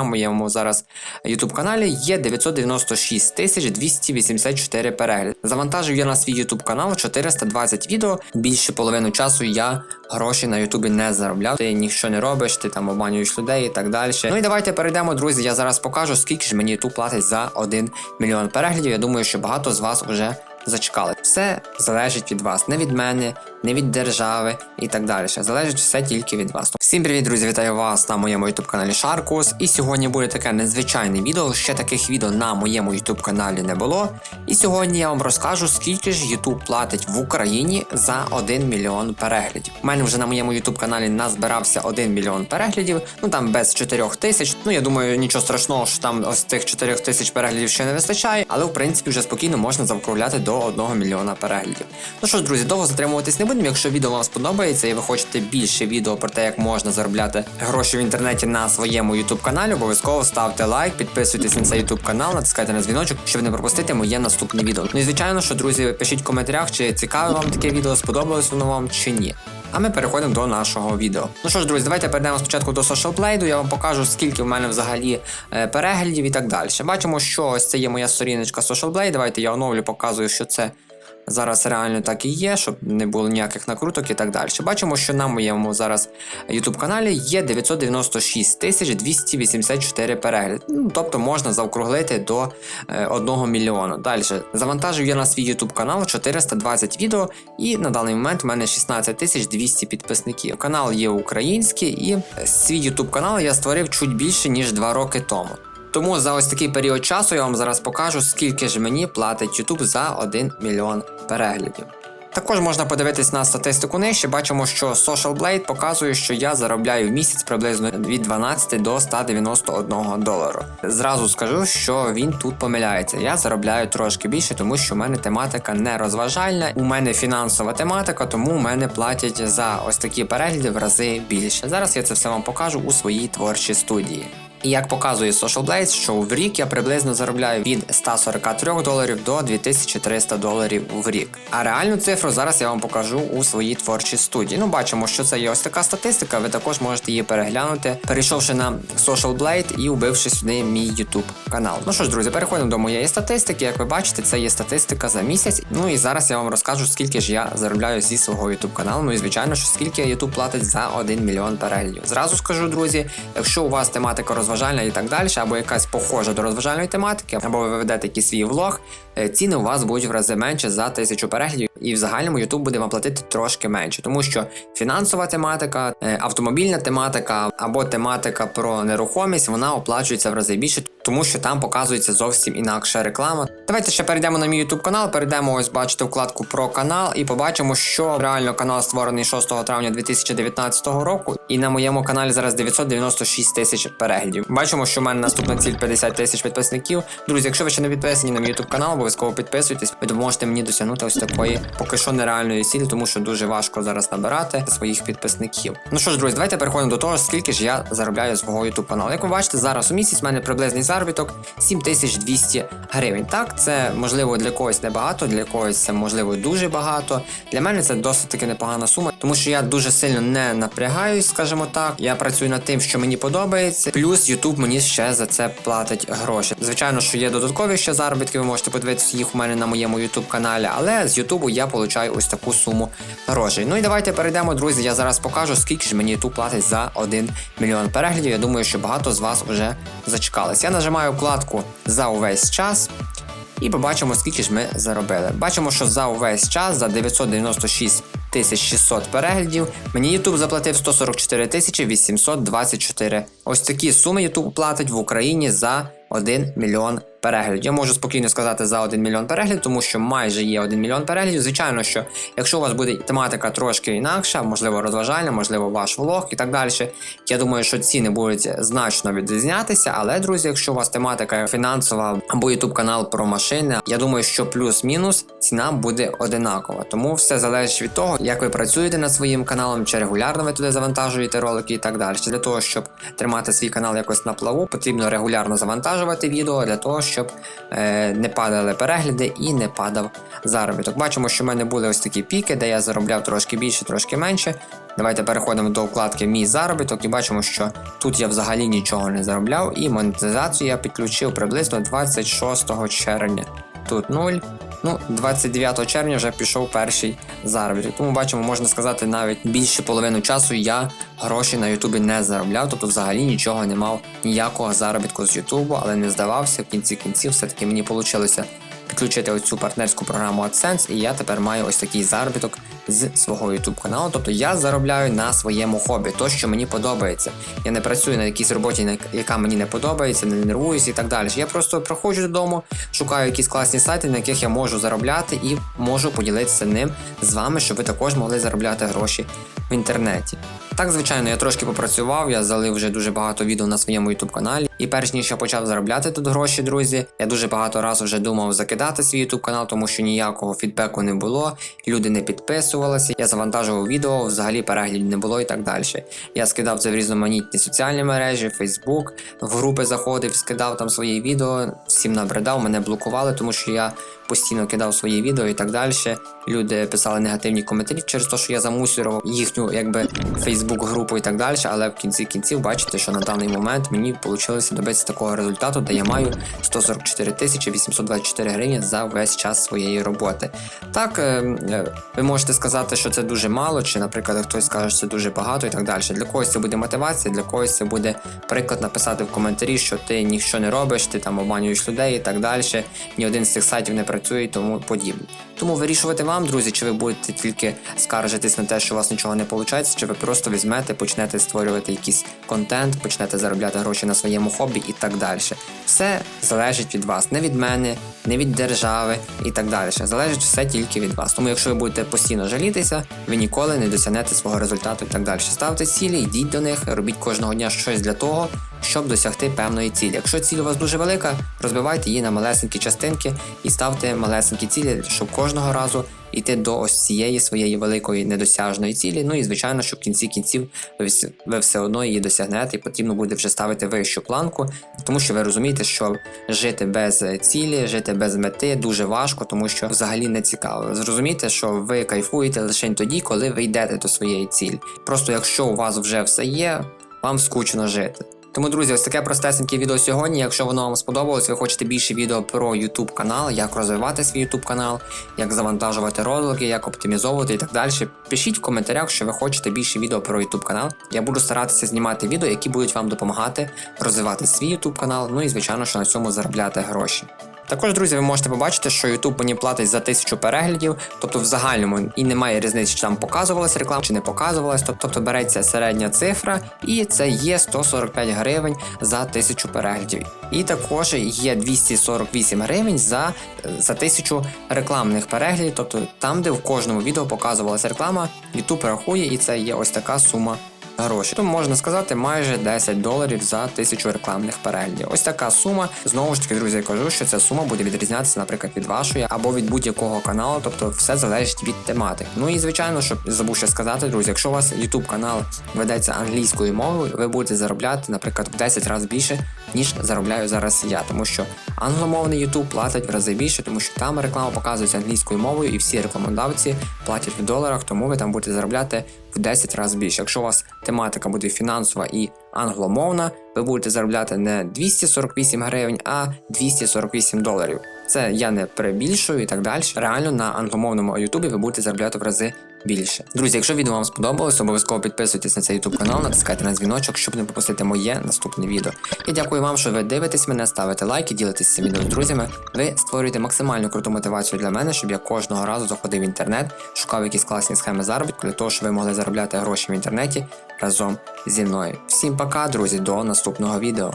На моєму зараз YouTube каналі є 996 тисяч 284 перегляди. Завантажив я на свій YouTube канал 420 відео. Більше половину часу я гроші на Ютубі не заробляв. Ти нічого не робиш, ти там обманюєш людей і так далі. Ну і давайте перейдемо, друзі. Я зараз покажу, скільки ж мені YouTube платить за 1 мільйон переглядів. Я думаю, що багато з вас вже зачекали. Все залежить від вас, не від мене, не від держави і так далі. Залежить все тільки від вас. Всім привіт, друзі! Вітаю вас на моєму youtube каналі Шаркус. І сьогодні буде таке незвичайне відео. Ще таких відео на моєму youtube каналі не було. І сьогодні я вам розкажу, скільки ж YouTube платить в Україні за 1 мільйон переглядів. У мене вже на моєму youtube каналі назбирався 1 мільйон переглядів, ну там без 4 тисяч. Ну я думаю, нічого страшного, що там ось тих 4 тисяч переглядів ще не вистачає, але в принципі вже спокійно можна завкругляти до 1 мільйона переглядів. Ну що ж, друзі, довго затримуватись не будемо. Якщо відео вам сподобається і ви хочете більше відео про те, як можна заробляти гроші в інтернеті на своєму YouTube каналі, обов'язково ставте лайк, підписуйтесь на цей YouTube канал, натискайте на дзвіночок, щоб не пропустити моє наступне відео. Ну і звичайно, що друзі, пишіть в коментарях, чи цікаве вам таке відео, сподобалось воно вам чи ні. А ми переходимо до нашого відео. Ну що ж, друзі, давайте перейдемо спочатку до Social Blade, Я вам покажу, скільки в мене взагалі е, переглядів і так далі. Бачимо, що ось це є моя сторіночка Social Blade. Давайте я оновлю, показую, що це зараз реально так і є, щоб не було ніяких накруток і так далі. Бачимо, що на моєму зараз YouTube каналі є 996 тисяч 284 перегляди. Ну, тобто можна заокруглити до е, 1 мільйона. Далі завантажив я на свій YouTube канал 420 відео, і на даний момент у мене 16 тисяч 200 підписників. Канал є український, і свій YouTube канал я створив чуть більше ніж 2 роки тому. Тому за ось такий період часу я вам зараз покажу, скільки ж мені платить YouTube за 1 мільйон переглядів. Також можна подивитись на статистику нижче. Бачимо, що Social Blade показує, що я заробляю в місяць приблизно від 12 до 191 долару. Зразу скажу, що він тут помиляється. Я заробляю трошки більше, тому що в мене тематика не розважальна. У мене фінансова тематика, тому у мене платять за ось такі перегляди в рази більше. Зараз я це все вам покажу у своїй творчій студії. І як показує Social Blades, що в рік я приблизно заробляю від 143 доларів до 2300 доларів в рік. А реальну цифру зараз я вам покажу у своїй творчій студії. Ну, бачимо, що це є ось така статистика. Ви також можете її переглянути, перейшовши на Social Blade і вбивши сюди мій YouTube канал. Ну що ж, друзі, переходимо до моєї статистики. Як ви бачите, це є статистика за місяць. Ну і зараз я вам розкажу, скільки ж я заробляю зі свого YouTube каналу. Ну і звичайно, що скільки YouTube платить за 1 мільйон переглядів. Зразу скажу, друзі, якщо у вас тематика розважальна, розважальна і так далі, або якась похожа до розважальної тематики, або ви ведете якийсь свій влог, ціни у вас будуть в рази менше за тисячу переглядів, і в загальному YouTube буде вам платити трошки менше, тому що фінансова тематика, е, автомобільна тематика або тематика про нерухомість вона оплачується в рази більше, тому що там показується зовсім інакша реклама. Давайте ще перейдемо на мій YouTube канал, перейдемо ось, бачите, вкладку про канал і побачимо, що реально канал створений 6 травня 2019 року, і на моєму каналі зараз 996 тисяч переглядів. Бачимо, що в мене наступна ціль 50 тисяч підписників. Друзі, якщо ви ще не підписані на мій YouTube канал, обов'язково підписуйтесь. Ви допоможете мені досягнути ось такої поки що нереальної цілі, тому що дуже важко зараз набирати своїх підписників. Ну що ж, друзі, давайте переходимо до того, скільки ж я заробляю свого YouTube каналу. Як ви бачите, зараз у місяць в мене приблизний заробіток 7200 гривень. Так, це можливо для когось небагато, для когось це можливо дуже багато. Для мене це досить таки непогана сума, тому що я дуже сильно не напрягаюсь, скажімо так. Я працюю над тим, що мені подобається. Плюс YouTube мені ще за це платить гроші. Звичайно, що є додаткові ще заробітки, ви можете подивитися їх у мене на моєму YouTube каналі, але з YouTube я получаю ось таку суму грошей. Ну і давайте перейдемо, друзі. Я зараз покажу, скільки ж мені YouTube платить за 1 мільйон переглядів. Я думаю, що багато з вас вже зачекались. Я нажимаю вкладку за увесь час. І побачимо, скільки ж ми заробили. Бачимо, що за увесь час, за 996 600 переглядів, мені YouTube заплатив 144 824. Ось такі суми YouTube платить в Україні за 1 мільйон переглядів. Я можу спокійно сказати за 1 мільйон переглядів, тому що майже є 1 мільйон переглядів. Звичайно, що якщо у вас буде тематика трошки інакша, можливо, розважальна, можливо, ваш влог і так далі. Я думаю, що ціни будуть значно відрізнятися. Але, друзі, якщо у вас тематика фінансова або YouTube канал про машини, я думаю, що плюс-мінус ціна буде одинакова. Тому все залежить від того, як ви працюєте над своїм каналом, чи регулярно ви туди завантажуєте ролики і так далі. Для того, щоб тримати свій канал якось на плаву, потрібно регулярно завантажувати відео для того, щоб е, не падали перегляди і не падав заробіток. Бачимо, що в мене були ось такі піки, де я заробляв трошки більше, трошки менше. Давайте переходимо до вкладки Мій заробіток і бачимо, що тут я взагалі нічого не заробляв, і монетизацію я підключив приблизно 26 червня. Тут 0. Ну, 29 червня вже пішов перший заробіток. Тому бачимо, можна сказати, навіть більше половину часу я гроші на Ютубі не заробляв, тобто взагалі нічого не мав ніякого заробітку з Ютубу, але не здавався. В кінці кінців все-таки мені вийшло підключити оцю партнерську програму AdSense, і я тепер маю ось такий заробіток з свого YouTube каналу. Тобто я заробляю на своєму хобі, то що мені подобається. Я не працюю на якійсь роботі, яка мені не подобається, не нервуюся і так далі. Я просто проходжу додому, шукаю якісь класні сайти, на яких я можу заробляти, і можу поділитися ним з вами, щоб ви також могли заробляти гроші в інтернеті. Так, звичайно, я трошки попрацював, я залив вже дуже багато відео на своєму YouTube каналі. І перш ніж я почав заробляти тут гроші, друзі, я дуже багато разів вже думав закидати свій YouTube канал, тому що ніякого фідбеку не було, люди не підписувалися. Я завантажував відео, взагалі переглядів не було і так далі. Я скидав це в різноманітні соціальні мережі, Facebook, в групи заходив, скидав там свої відео, всім набридав, мене блокували, тому що я постійно кидав свої відео і так далі. Люди писали негативні коментарі через те, що я замусорував їхню якби Facebook групу і так далі. Але в кінці кінців бачите, що на даний момент мені вийшло добитися такого результату, де я маю 144 тисячі 824 гривні за весь час своєї роботи. Так, е, е, ви можете сказати, що це дуже мало, чи, наприклад, хтось скаже, що це дуже багато і так далі. Для когось це буде мотивація, для когось це буде приклад написати в коментарі, що ти нічого не робиш, ти там обманюєш людей і так далі. Ні один з цих сайтів не працює і тому подібне. Тому вирішувати вам, друзі, чи ви будете тільки скаржитись на те, що у вас нічого не виходить, чи ви просто візьмете, почнете створювати якийсь контент, почнете заробляти гроші на своєму хобі і так далі. Все залежить від вас, не від мене, не від держави і так далі. Залежить все тільки від вас. Тому, якщо ви будете постійно жалітися, ви ніколи не досягнете свого результату і так далі. Ставте цілі, йдіть до них, робіть кожного дня щось для того, щоб досягти певної цілі. Якщо ціль у вас дуже велика, розбивайте її на малесенькі частинки і ставте малесенькі цілі, щоб кожного разу йти до ось цієї своєї великої недосяжної цілі. Ну і звичайно, що в кінці кінців ви, ви все одно її досягнете, і потрібно буде вже ставити вищу планку, тому що ви розумієте, що жити без цілі, жити без мети дуже важко, тому що взагалі не цікаво. Зрозумійте, що ви кайфуєте лише тоді, коли ви йдете до своєї цілі. Просто якщо у вас вже все є, вам скучно жити. Тому, друзі, ось таке простесеньке відео сьогодні. Якщо воно вам сподобалось, ви хочете більше відео про YouTube канал, як розвивати свій YouTube канал, як завантажувати ролики, як оптимізовувати і так далі. Пишіть в коментарях, що ви хочете більше відео про YouTube канал. Я буду старатися знімати відео, які будуть вам допомагати розвивати свій YouTube канал, ну і звичайно, що на цьому заробляти гроші. Також, друзі, ви можете побачити, що YouTube мені платить за тисячу переглядів, тобто в загальному і немає різниці, чи там показувалась реклама, чи не показувалась. Тоб- Тобто береться середня цифра, і це є 145 гривень за тисячу переглядів. І також є 248 гривень за, за тисячу рекламних переглядів, тобто там, де в кожному відео показувалася реклама, YouTube рахує, і це є ось така сума гроші. Тому можна сказати майже 10 доларів за тисячу рекламних переглядів. Ось така сума. Знову ж таки, друзі, я кажу, що ця сума буде відрізнятися, наприклад, від вашої або від будь-якого каналу, тобто все залежить від тематики. Ну і звичайно, щоб забув ще сказати, друзі, якщо у вас YouTube канал ведеться англійською мовою, ви будете заробляти, наприклад, в 10 разів більше, ніж заробляю зараз я, тому що англомовний YouTube платить в рази більше, тому що там реклама показується англійською мовою, і всі рекламодавці платять в доларах, тому ви там будете заробляти в 10 разів більше. Якщо у вас тематика буде фінансова і англомовна, ви будете заробляти не 248 гривень, а 248 доларів. Це я не перебільшую і так далі. Реально на англомовному Ютубі ви будете заробляти в рази більше. Друзі, якщо відео вам сподобалось, обов'язково підписуйтесь на цей YouTube канал, натискайте на дзвіночок, щоб не пропустити моє наступне відео. Я дякую вам, що ви дивитесь мене, ставите лайки, ділитесь цим відео з друзями. Ви створюєте максимальну круту мотивацію для мене, щоб я кожного разу заходив в інтернет, шукав якісь класні схеми заробітку для того, щоб ви могли заробляти гроші в інтернеті разом зі мною. Всім пока, друзі, до наступного відео.